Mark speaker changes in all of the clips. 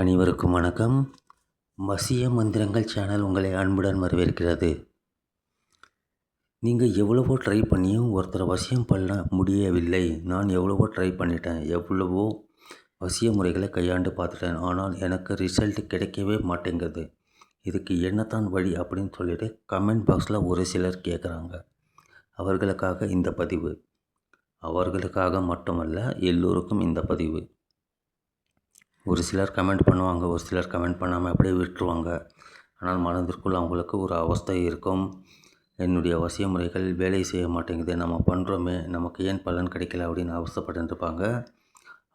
Speaker 1: அனைவருக்கும் வணக்கம். வசிய மந்திரங்கள் சேனல் உங்களை அன்புடன் வரவேற்கிறது. நீங்கள் எவ்வளவோ ட்ரை பண்ணியும் ஒருத்தரை வசியம் பண்ண முடியவில்லை. நான் எவ்வளவோ ட்ரை பண்ணிட்டேன். எவ்வளவோ வசிய முறைகளை கையாண்டு பார்த்துட்டேன். ஆனால் எனக்கு ரிசல்ட் கிடைக்கவே மாட்டேங்குது. இதுக்கு என்னத்தான் வழி அப்படின்னு சொல்லிட்டு கமெண்ட் பாக்ஸில் ஒரு சிலர் கேட்குறாங்க அவர்களுக்காக இந்த பதிவு. அவர்களுக்காக மட்டுமல்ல எல்லோருக்கும் இந்த பதிவு. ஒரு சிலர் கமெண்ட் பண்ணுவாங்க ஒரு சிலர் கமெண்ட் பண்ணாமல் அப்படியே விட்டுருவாங்க. ஆனால் மனதிற்குள் அவங்களுக்கு ஒரு அவஸ்தை இருக்கும். என்னுடைய வசிய முறைகள் வேலை செய்ய மாட்டேங்குது நம்ம பண்ணுறோமே நமக்கு ஏன் பலன் கிடைக்கல அப்படின்னு அவஸ்தைப்பட்டுருப்பாங்க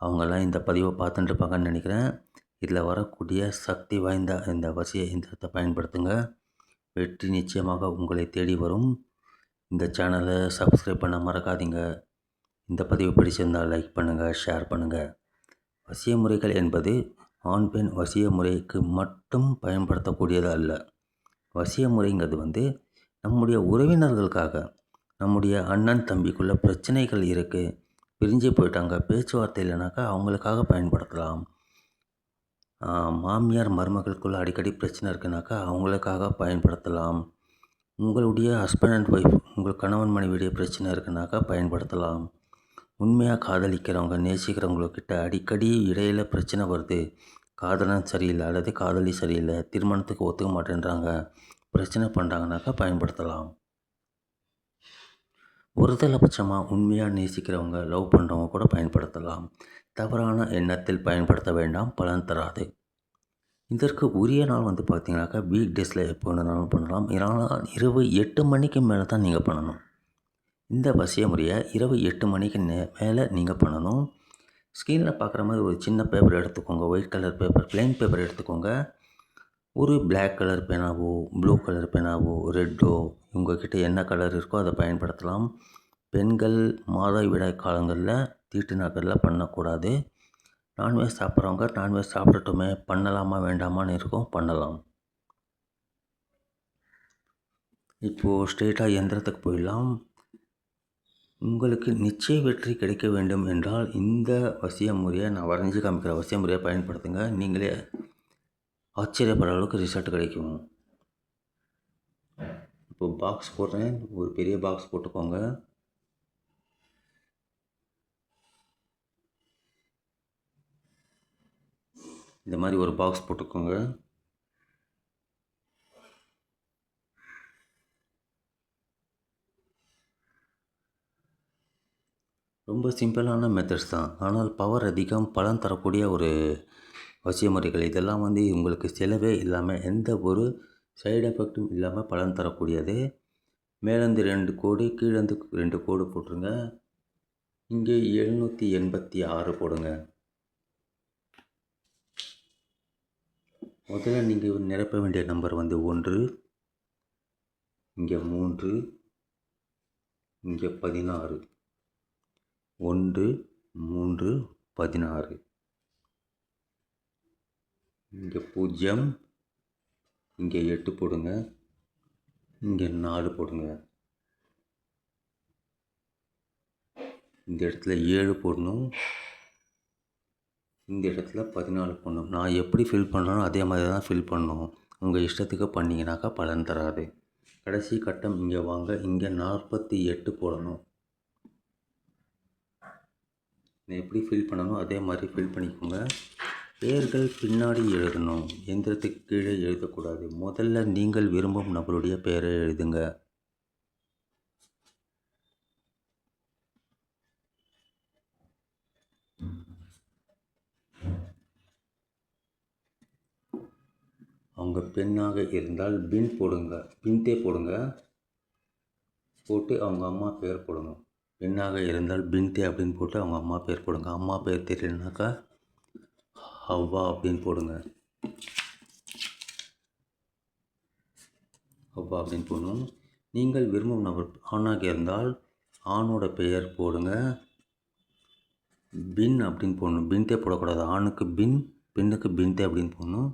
Speaker 1: அவங்கெல்லாம் இந்த பதிவை பார்த்துட்டுருப்பாங்கன்னு நினைக்கிறேன். இதில் வரக்கூடிய சக்தி வாய்ந்த இந்த வசிய இயந்திரத்தை பயன்படுத்துங்க. வெற்றி நிச்சயமாக உங்களை தேடி வரும். இந்த சேனலை சப்ஸ்கிரைப் பண்ண மறக்காதீங்க. இந்த பதிவு பிடிச்சிருந்தால் லைக் பண்ணுங்கள் ஷேர் பண்ணுங்கள் வசிய முறைகள் என்பது ஆண் பெண் வசிய முறைக்கு மட்டும் பயன்படுத்தக்கூடியது அல்ல. வசிய முறைங்கிறது வந்து நம்முடைய உறவினர்களுக்காக நம்முடைய அண்ணன் தம்பிக்குள்ள பிரச்சனைகள் இருக்குது பிரிஞ்சு போயிட்டாங்க பேச்சுவார்த்தை இல்லைனாக்கா அவங்களுக்காக பயன்படுத்தலாம். மாமியார் மருமகளுக்குள்ளே அடிக்கடி பிரச்சனை இருக்குனாக்கா அவங்களுக்காக பயன்படுத்தலாம். உங்களுடைய ஹஸ்பண்ட் அண்ட் ஒய்ஃப் உங்கள் கணவன் மனைவியுடைய பிரச்சனை இருக்குனாக்கா பயன்படுத்தலாம். உண்மையாக காதலிக்கிறவங்க நேசிக்கிறவங்கக்கிட்ட அடிக்கடி இடையில் பிரச்சனை வருது. காதலன் சரியில்லை அல்லது காதலி சரியில்லை திருமணத்துக்கு ஒத்துக்க மாட்டேன்றாங்க. பிரச்சனை பண்ணுறாங்கனாக்கா பயன்படுத்தலாம். ஒருதலபட்சமாக உண்மையாக நேசிக்கிறவங்க லவ் பண்ணுறவங்க கூட பயன்படுத்தலாம். தவறான எண்ணத்தில் பயன்படுத்த வேண்டாம் பலன் தராது. இதற்கு உரிய நாள் வந்து பார்த்தீங்கன்னாக்கா வீக் டேஸில் எப்போ வேணுனாலும் பண்ணலாம். இதனால் இரவு எட்டு மணிக்கு மேலே தான் நீங்கள் பண்ணணும். இந்த வசிய முறையை இரவு எட்டு மணிக்கு நே மேலே நீங்கள் பண்ணணும். ஸ்க்ரீனில் பார்க்குற மாதிரி ஒரு சின்ன பேப்பர் எடுத்துக்கோங்க. White colour paper plain paper எடுத்துக்கோங்க. ஒரு பிளாக் கலர் பேனாவோ ப்ளூ கலர் பேனாவோ ரெட்டோ உங்கள்கிட்ட என்ன கலர் இருக்கோ அதை பயன்படுத்தலாம். பெண்கள் மாதவிடாய் காலங்களில் தீட்டு நாட்களில் பண்ணக்கூடாது. நான்வெஜ் சாப்பிட்றவங்க நான்வெஜ் சாப்பிடட்டுமே. பண்ணலாமா வேண்டாமான்னு இருக்கும் பண்ணலாம். இப்போது ஸ்ட்ரெயிட்டாக எந்திரத்துக்கு போயிடலாம். உங்களுக்கு நிச்சய வெற்றி கிடைக்க வேண்டும் என்றால் இந்த வசிய முறையை நான் வரைஞ்சி காமிக்கிற வசிய முறையை பயன்படுத்துங்க. நீங்களே ஆச்சரியப்படுற அளவுக்கு ரிசல்ட் கிடைக்கும். இப்போ பாக்ஸ் போடுறேன். ஒரு பெரிய பாக்ஸ் போட்டுக்கோங்க. இந்த மாதிரி ஒரு பாக்ஸ் போட்டுக்கோங்க. ரொம்ப சிம்பிளான மெத்தட்ஸ் தான். ஆனால் பவர் அதிகம் பலன் தரக்கூடிய ஒரு வசிய முறைகள் இதெல்லாம் வந்து உங்களுக்கு செலவே இல்லாமல் எந்த ஒரு சைடு எஃபெக்ட்டும் இல்லாமல் பலன் தரக்கூடியது. மேலேருந்து ரெண்டு கோடு கீழேருந்து ரெண்டு கோடு போட்டுருங்க. இங்கே எழுநூற்றி எண்பத்தி ஆறு போடுங்க. முதல்ல நீங்கள் நிரப்ப வேண்டிய நம்பர் வந்து ஒன்று இங்கே மூன்று இங்கே பதினாறு. ஒன்று மூன்று பதினாறு. இங்கே பூஜ்ஜியம். இங்கே எட்டு போடுங்க. இங்கே நாலு போடுங்க. இந்த இடத்துல ஏழு போடணும். இந்த இடத்துல பதினாலு போடணும். நான் எப்படி ஃபில் பண்ணுறேனோ அதே மாதிரி தான் ஃபில் பண்ணணும் உங்கள் இஷ்டத்துக்கு பண்ணிங்கனாக்கா பலன் தராது. கடைசி கட்டம் இங்கே வாங்க. இங்கே நாற்பத்தி எட்டு போடணும். நான் எப்படி ஃபில் பண்ணணும் அதே மாதிரி ஃபில் பண்ணிக்கோங்க. பெயர்கள் பின்னாடி எழுதணும். எந்திரத்துக்கு கீழே எழுதக்கூடாது. முதல்ல நீங்கள் விரும்பும் நபருடைய பெயரை எழுதுங்க. அவங்க பெண்ணாக இருந்தால் பின் போடுங்க. பின்தே போடுங்க. போட்டு அவங்க அம்மா பேர் போடணும். பெண்ணாக இருந்தால் பின்தி அப்படின்னு போட்டு அவங்க அம்மா பேர் போடுங்க. அம்மா பேர் தெரியலனாக்கா ஹவ்வா அப்படின்னு போடுங்க. ஹவ்வா அப்படின்னு போடணும். நீங்கள் விரும்பும் நபர் ஆணாக இருந்தால் ஆணோட பெயர் போடுங்க. பின் அப்படின்னு போடணும். பின்தே போடக்கூடாது. ஆணுக்கு பின் பெண்ணுக்கு பின்தே அப்படின்னு போடணும்.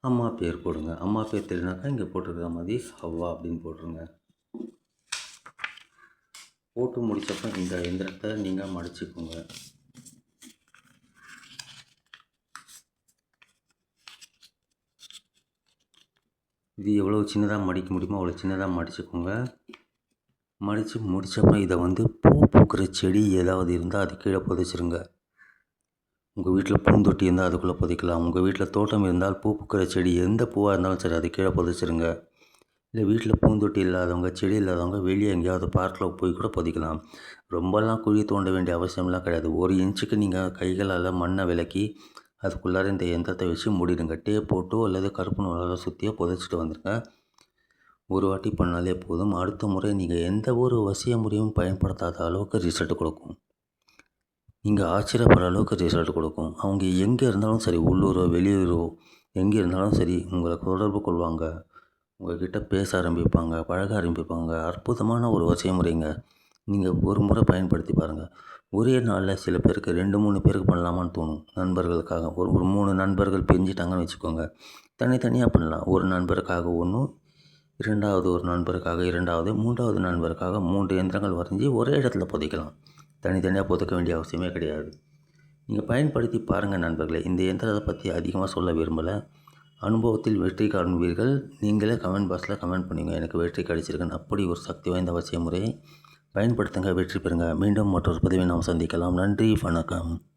Speaker 1: அம்மா பேர் போடுங்க. அம்மா பேர் தெரியலனாக்கா இங்கே போட்டிருக்கிற மாதிரி ஹவ்வா அப்படின்னு போட்டுருங்க. போட்டு முடித்தப்போ இந்த எந்திரத்தை நீங்கள் மடிச்சுக்கோங்க. இது எவ்வளோ சின்னதாக மடிக்க முடியுமோ அவ்வளோ சின்னதாக மடிச்சுக்கோங்க. மடித்து முடித்தப்போ இதை வந்து பூ பூக்கிற செடி ஏதாவது இருந்தால் அது கீழே புதைச்சிருங்க. உங்கள் வீட்டில் பூந்தொட்டி இருந்தால் அதுக்குள்ளே புதைக்கலாம். உங்கள் வீட்டில் தோட்டம் இருந்தால் பூ பூக்கிற செடி எந்த பூவாக இருந்தாலும் சரி அது கீழே புதைச்சிருங்க. இல்லை வீட்டில் பூந்தொட்டி இல்லாதவங்க செடி இல்லாதவங்க வெளியே எங்கேயாவது பார்க்கில் போய் கூட புதைக்கலாம். ரொம்பலாம் குழி தோண்ட வேண்டிய அவசியம்லாம் கிடையாது. ஒரு இன்ச்சுக்கு நீங்கள் கைகளால் மண்ணை விலக்கி அதுக்குள்ளார இந்த எந்திரத்தை வச்சு மூடிடுங்க. டேப் போட்டோ அல்லது கருப்பு நூலால் சுற்றியோ புதைச்சிட்டு வந்துடுங்க ஒரு வாட்டி பண்ணாலே போதும். அடுத்த முறை நீங்கள் எந்த ஒரு வசிய முறையும் பயன்படுத்தாத அளவுக்கு ரிசல்ட் கொடுக்கும். நீங்கள் ஆச்சரியப்படுற அளவுக்கு ரிசல்ட் கொடுக்கும். அவங்க எங்கே இருந்தாலும் சரி உள்ளூரோ வெளியூரோ எங்கே இருந்தாலும் சரி உங்களை தொடர்பு கொள்வாங்க. உங்கள்கிட்ட பேச ஆரம்பிப்பாங்க பழக ஆரம்பிப்பாங்க. அற்புதமான ஒரு வசிய முறைங்க நீங்கள் ஒரு முறை பயன்படுத்தி பாருங்கள் ஒரே நாளில் சில பேருக்கு ரெண்டு மூணு பேருக்கு பண்ணலாமான்னு தோணும். நண்பர்களுக்காக. ஒரு ஒரு மூணு நண்பர்கள் பிரிஞ்சிட்டாங்கன்னு வச்சுக்கோங்க. தனித்தனியாக பண்ணலாம். ஒரு நண்பருக்காக ஒன்றும் இரண்டாவது ஒரு நண்பருக்காக இரண்டாவது மூன்றாவது நண்பருக்காக மூன்று இயந்திரங்கள் வரைஞ்சி ஒரே இடத்துல புதைக்கலாம். தனித்தனியாக புதைக்க வேண்டிய அவசியமே கிடையாது. நீங்கள் பயன்படுத்தி பாருங்கள் நண்பர்களே. இந்த இயந்திரத்தை பற்றி அதிகமாக சொல்ல விரும்பலை. அனுபவத்தில் வெற்றி காண்பீர்கள். நீங்களே கமெண்ட் பாக்ஸில் கமெண்ட் பண்ணுங்கள் எனக்கு வெற்றி கிடைச்சிருக்குன்னு அப்படி ஒரு சக்தி வாய்ந்த அவசிய முறையை பயன்படுத்துங்க. வெற்றி பெறுங்க. மீண்டும் மற்றொரு பதிவை நாம் சந்திக்கலாம். நன்றி. வணக்கம்.